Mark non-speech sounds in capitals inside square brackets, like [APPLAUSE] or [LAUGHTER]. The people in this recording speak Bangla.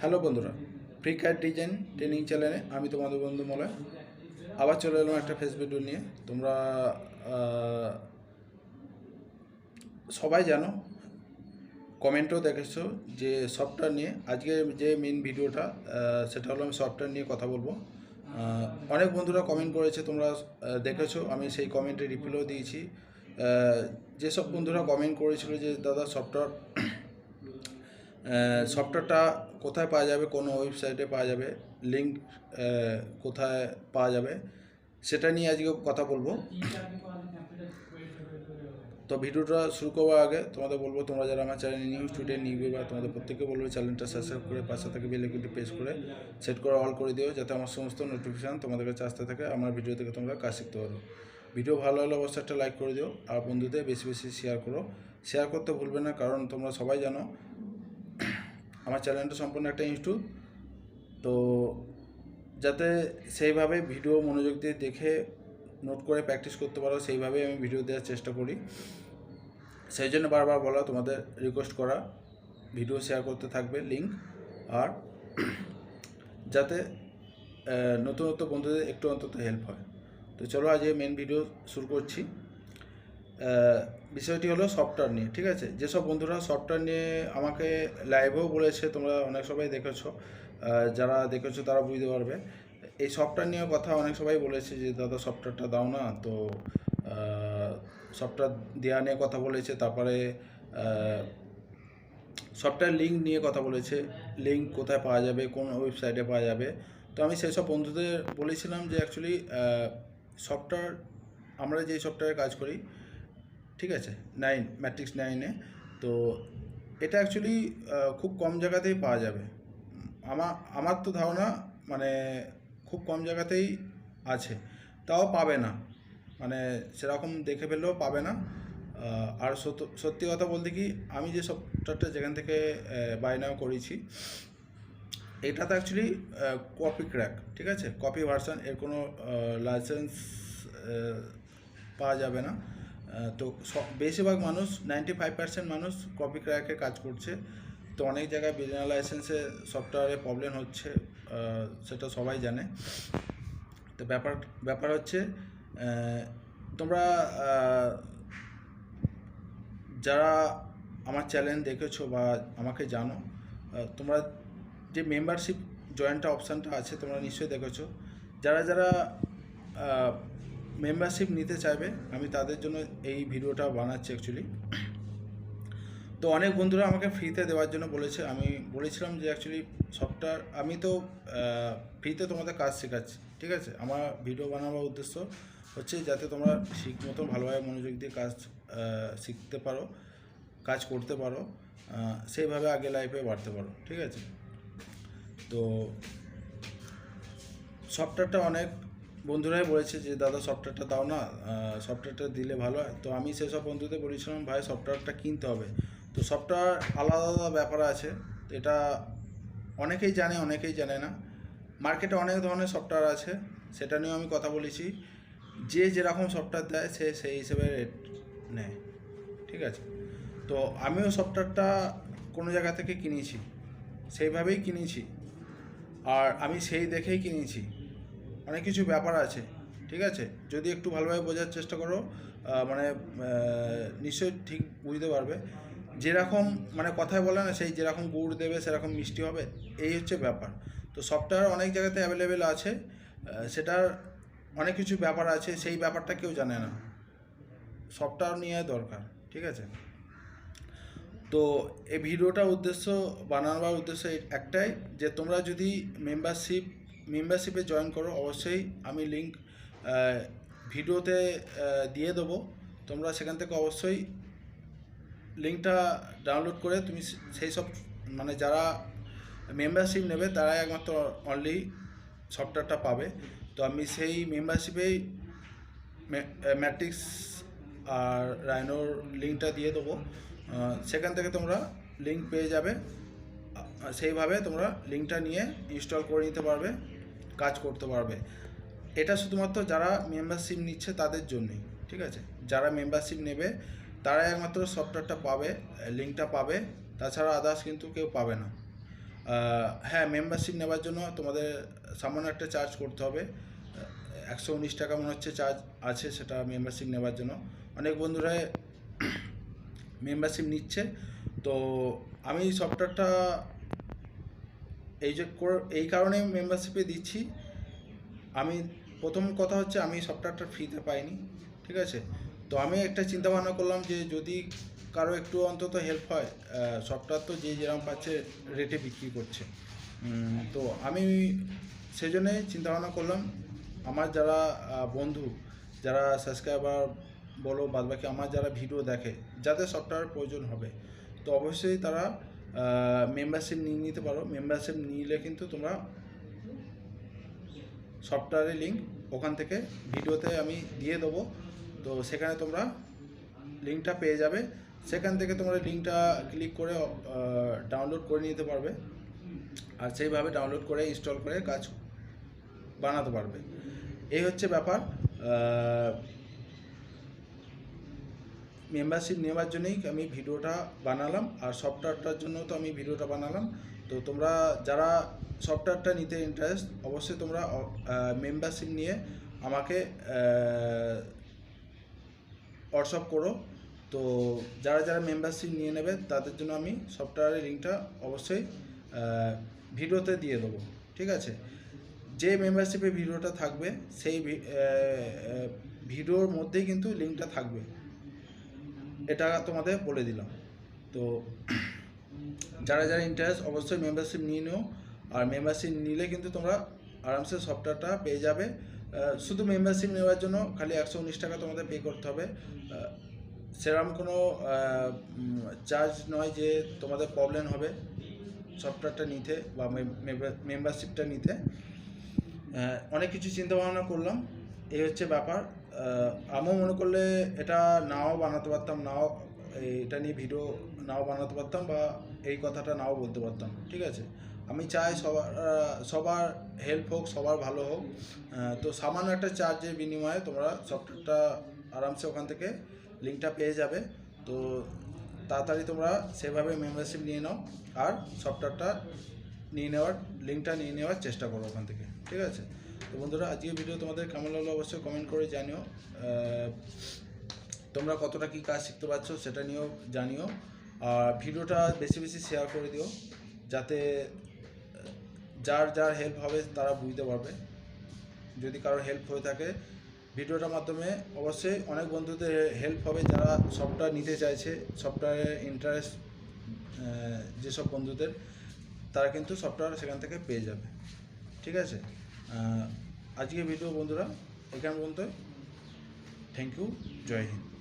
হ্যালো বন্ধুরা ফ্রি কার্ড ডিজাইন ট্রেনিং চ্যানেলে আমি তোমাদের বন্ধু মলয়। আবার চলে এলাম একটা ফেস ভিডিও নিয়ে। তোমরা সবাই জানো, কমেন্টও দেখেছ যে সফটওয়্যার নিয়ে। আজকে যে মেন ভিডিওটা সেটা হলো আমি সফটওয়্যার নিয়ে কথা বলব। অনেক বন্ধুরা কমেন্ট করেছে, তোমরা দেখেছ, আমি সেই কমেন্টে রিপ্লাইও দিয়েছি। যেসব বন্ধুরা কমেন্ট করেছিল যে, দাদা সফটওয়্যার সফটওয়্যারটা কোথায় পাওয়া যাবে, কোন ওয়েবসাইটে পাওয়া যাবে লিঙ্ক কোথায় পাওয়া যাবে, সেটা নিয়ে আজকে কথা বলব। তো ভিডিওটা শুরু করার আগে। তোমাদের বলব, তোমরা যারা আমার চ্যানেলে নিউ স্টুডেন্ট নিউ ভিউবার তোমাদের প্রত্যেককে বলব চ্যানেলটা সাবস্ক্রাইব করে, পাশে থেকে বেল আইকনটি প্রেস করে সেট করে অল করে দিও, যাতে আমার সমস্ত নোটিফিকেশান তোমাদের কাছে আসতে থাকে, আমার ভিডিও থেকে তোমরা কাজ শিখতে পারো। ভিডিও ভালো হলে অবশ্যই একটা লাইক করে দিও, আর বন্ধুদের বেশি বেশি শেয়ার করো। শেয়ার করতে ভুলবে না, কারণ তোমরা সবাই জানো আমার চ্যানেলটা সম্পূর্ণ একটা ইনস্টিটিউট তো যাতে সেইভাবে ভিডিও মনোযোগ দিয়ে দেখে নোট করে প্র্যাকটিস করতে পারো সেইভাবেই আমি ভিডিও দেওয়ার চেষ্টা করি। সেই জন্য বারবার বলা তোমাদের রিকোয়েস্ট করা ভিডিও শেয়ার করতে থাকবে লিঙ্ক আর [CLEARS THROAT] যাতে আহ, নতুন নতুন বন্ধুদের একটু অন্তত হেল্প হয়। তো চলো আজ এই মেন ভিডিও শুরু করছি। বিষয়টি হলো সফটওয়্যার নিয়ে, ঠিক আছে? যেসব বন্ধুরা সফটওয়্যার নিয়ে আমাকে লাইভেও বলেছে, তোমরা অনেক সবাই দেখেছ যারা দেখেছ তারা বুঝতে পারবে। এই সফটওয়্যার নিয়ে কথা অনেক সবাই বলেছে যে, দাদা সফটওয়্যারটা দাও না। তো সফটওয়্যার দেওয়া নিয়ে কথা বলেছে, তারপরে সফটওয়্যার লিঙ্ক নিয়ে কথা বলেছে লিঙ্ক কোথায় পাওয়া যাবে, কোন ওয়েবসাইটে পাওয়া যাবে। তো আমি সেই সব বন্ধুদের বলেছিলাম যে অ্যাকচুয়ালি সফটওয়্যার আমরা যে সফটওয়্যারে কাজ করি ঠিক আছে নাইন ম্যাট্রিক্স নাইনে তো এটা অ্যাকচুয়ালি খুব কম জায়গাতেই পাওয়া যাবে। আমার আমার তো ধারণা মানে খুব কম জায়গাতেই আছে। তাও পাবে না। মানে সেরকম দেখে ফেললেও পাবে না। আর সত্য- কথা বলতে কি, আমি যে সফটওয়্যারটা যেখান থেকে বাই নাও করেছি এটা তো অ্যাকচুয়ালি কপি ক্র্যাক ঠিক আছে? কপি ভার্সন এর কোনো লাইসেন্স পাওয়া যাবে না। তো বেশিরভাগ মানুষ নাইনটি ফাইভ পার্সেন্ট মানুষ কপি ক্র্যাকে কাজ করছে। তো অনেক জায়গায় বিজনেস লাইসেন্সে সফটওয়্যারে প্রবলেম হচ্ছে সেটা সবাই জানে। তো ব্যাপার ব্যাপার হচ্ছে তোমরা যারা আমার চ্যানেল দেখেছ বা আমাকে জানো তোমরা যে মেম্বারশিপ জয়েন্টটা অপশানটা আছে তোমরা নিশ্চয়ই দেখেছ। যারা যারা মেম্বারশিপ নিতে চাইবে, আমি তাদের জন্য এই ভিডিওটা বানাচ্ছি অ্যাকচুয়ালি তো অনেক বন্ধুরা আমাকে ফ্রিতে দেওয়ার জন্য বলেছে, আমি বলেছিলাম যে অ্যাকচুয়ালি সফটওয়্যার আমি তো ফ্রিতে তোমাদের কাজ শেখাচ্ছি, ঠিক আছে? আমার ভিডিও বানাবার উদ্দেশ্য হচ্ছে যাতে তোমরা ঠিক মতো ভালোভাবে মনোযোগ দিয়ে কাজ শিখতে পারো, কাজ করতে পারো সেইভাবে আগে লাইফে বাড়তে পারো, ঠিক আছে? তো সফটওয়্যারটা অনেক বন্ধুরাই বলেছে যে, দাদা সফটওয়্যারটা দাও না সফটওয়্যারটা দিলে ভালো হয়। তো আমি সেসব বন্ধুদের বলেছিলাম, ভাই সফটওয়্যারটা কিনতে হবে। তো সফটওয়্যার আলাদা আলাদা ব্যাপার আছে, এটা অনেকেই জানে অনেকেই জানে না। মার্কেটে অনেক ধরনের সফটওয়্যার আছে, সেটা নিয়েও আমি কথা বলেছি। যে যেরকম সফটওয়্যার দেয়, সে সেই হিসেবে রেট নেয়, ঠিক আছে? তো আমিও সফটওয়্যারটা কোনো জায়গা থেকে কিনেছি, সেইভাবেই কিনেছি। আর আমি সেই দেখেই কিনেছি। অনেক কিছু ব্যাপার আছে, ঠিক আছে? যদি একটু ভালোভাবে বোঝার চেষ্টা করো মানে নিশ্চয়ই ঠিক বুঝতে পারবে। যেরকম মানে কথায় বলে না, সেই যেরকম গুড় দেবে, সেরকম মিষ্টি হবে, এই হচ্ছে ব্যাপার। তো সফটওয়্যার অনেক জায়গাতে অ্যাভেলেবেল আছে সেটার অনেক কিছু ব্যাপার আছে, সেই ব্যাপারটা কেউ জানে না। সফটওয়্যার নিয়ে দরকার, ঠিক আছে? তো এই ভিডিওটার উদ্দেশ্য, বানানোর উদ্দেশ্য একটাই যে তোমরা যদি মেম্বারশিপ মেম্বারশিপে জয়েন করো, অবশ্যই আমি লিঙ্ক ভিডিওতে দিয়ে দেবো। তোমরা সেখান থেকে অবশ্যই লিঙ্কটা ডাউনলোড করে তুমি সেই সব মানে যারা মেম্বারশিপ নেবে তারাই একমাত্র অনলি সফটওয়্যারটা পাবে। তো আমি সেই মেম্বারশিপেই ম্যাট্রিক্স আর রাইনোর লিঙ্কটা দিয়ে দেবো। সেখান থেকে তোমরা লিঙ্ক পেয়ে যাবে। সেইভাবে তোমরা লিঙ্কটা নিয়ে ইনস্টল করে নিতে পারবে। কাজ করতে পারবে। এটা শুধুমাত্র যারা মেম্বারশিপ নিচ্ছে তাদের জন্যই, ঠিক আছে? যারা মেম্বারশিপ নেবে, তারাই একমাত্র সফটওয়্যারটা পাবে লিঙ্কটা পাবে। তাছাড়া আদার্স কিন্তু কেউ পাবে না। হ্যাঁ মেম্বারশিপ নেওয়ার জন্য তোমাদের সামান্য একটা চার্জ করতে হবে। একশো উনিশ টাকা মনে হচ্ছে চার্জ আছে সেটা মেম্বারশিপ নেওয়ার জন্য। অনেক বন্ধুরাই মেম্বারশিপ নিচ্ছে। তো আমি সফটওয়্যারটা এই যে এই কারণে মেম্বারশিপে দিচ্ছি। আমি, প্রথম কথা হচ্ছে আমি সফটওয়্যারটা ফ্রিতে পাইনি, ঠিক আছে? তো আমি একটা চিন্তা ভাবনা করলাম যে যদি কারও একটু অন্তত হেল্প হয় সফটওয়্যার তো যে যেরকম পাচ্ছে রেটে বিক্রি করছে। তো আমি সেই জন্যে চিন্তা ভাবনা করলাম, আমার যারা বন্ধু, যারা সাবস্ক্রাইবার বলো, বাদবাকি আমার যারা ভিডিও দেখে, যাদের সফটওয়্যার প্রয়োজন হবে, তো অবশ্যই তারা মেম্বারশিপ নিয়ে নিতে পারো। মেম্বারশিপ নিলে কিন্তু তোমরা সফটওয়্যারের লিঙ্ক ওখান থেকে ভিডিওতে আমি দিয়ে দেবো। তো সেখানে তোমরা লিঙ্কটা পেয়ে যাবে। সেখান থেকে তোমরা লিঙ্কটা ক্লিক করে ডাউনলোড করে নিতে পারবে। আর সেইভাবে ডাউনলোড করে ইনস্টল করে কাজ বানাতে পারবে। এই হচ্ছে ব্যাপার। মেম্বারশিপ নেওয়ার জন্যই আমি ভিডিওটা বানালাম আর সফটওয়্যারটার জন্য তো আমি ভিডিওটা বানালাম। তো তোমরা যারা সফটওয়্যারটা নিতে ইন্টারেস্ট অবশ্যই তোমরা মেম্বারশিপ নিয়ে আমাকে হোয়াটসঅ্যাপ করো। তো যারা যারা মেম্বারশিপ নিয়ে নেবে, তাদের জন্য আমি সফটওয়্যারের লিঙ্কটা অবশ্যই ভিডিওতে দিয়ে দেবো। ঠিক আছে? যে মেম্বারশিপে ভিডিওটা থাকবে, সেই ভিডিওর মধ্যেই কিন্তু লিঙ্কটা থাকবে। এটা তোমাদের বলে দিলাম। তো যারা যারা ইন্টারেস্ট অবশ্যই মেম্বারশিপ নিয়ে নিও। আর মেম্বারশিপ নিলে কিন্তু তোমরা আরামসে সফটওয়্যারটা পেয়ে যাবে। শুধু মেম্বারশিপ নেওয়ার জন্য খালি একশো উনিশ টাকা তোমাদের পে করতে হবে। সেরকম কোনো চার্জ নয় যে তোমাদের প্রবলেম হবে সফটওয়্যারটা নিতে বা মেম্বারশিপটা নিতে। অনেক কিছু চিন্তা ভাবনা করলাম। এই হচ্ছে ব্যাপার। আমিও মনে করলে এটা নাও বানাতে পারতাম, নাও এটা নিয়ে ভিডিও নাও বানাতে পারতাম বা এই কথাটা নাও বলতে পারতাম, ঠিক আছে? আমি চাই সবার সবার হেল্প হোক, সবার ভালো হোক। তো সামান্য একটা চার্জের বিনিময়ে তোমরা সফটওয়্যারটা আরামসে ওখান থেকে লিঙ্কটা পেয়ে যাবে। তো তাড়াতাড়ি তোমরা সেভাবে মেম্বারশিপ নিয়ে নাও আর সফটওয়্যারটা নিয়ে নেওয়ার লিঙ্কটা নিয়ে নেওয়ার চেষ্টা করো ওখান থেকে, ঠিক আছে? তো বন্ধুরা, আজকের ভিডিও তোমাদের কেমন লাগল অবশ্যই কমেন্ট করে জানিও। তোমরা কতটা কী কাজ শিখতে পারছ সেটা নিয়েও জানিও। আর ভিডিওটা বেশি বেশি শেয়ার করে দিও, যাতে যার যার হেল্প হবে তারা বুঝতে পারবে। যদি কারোর হেল্প হয়ে থাকে, ভিডিওটার মাধ্যমে অবশ্যই অনেক বন্ধুদের হেল্প হবে যারা সফটওয়্যার নিতে চাইছে সফটওয়্যারে ইন্টারেস্ট যেসব বন্ধুদের, তারা কিন্তু সফটওয়্যার সেখান থেকে পেয়ে যাবে। ঠিক আছে? আজকে ভিডিও বন্ধুরা এখান পর্যন্ত। Thank you Jai Hind.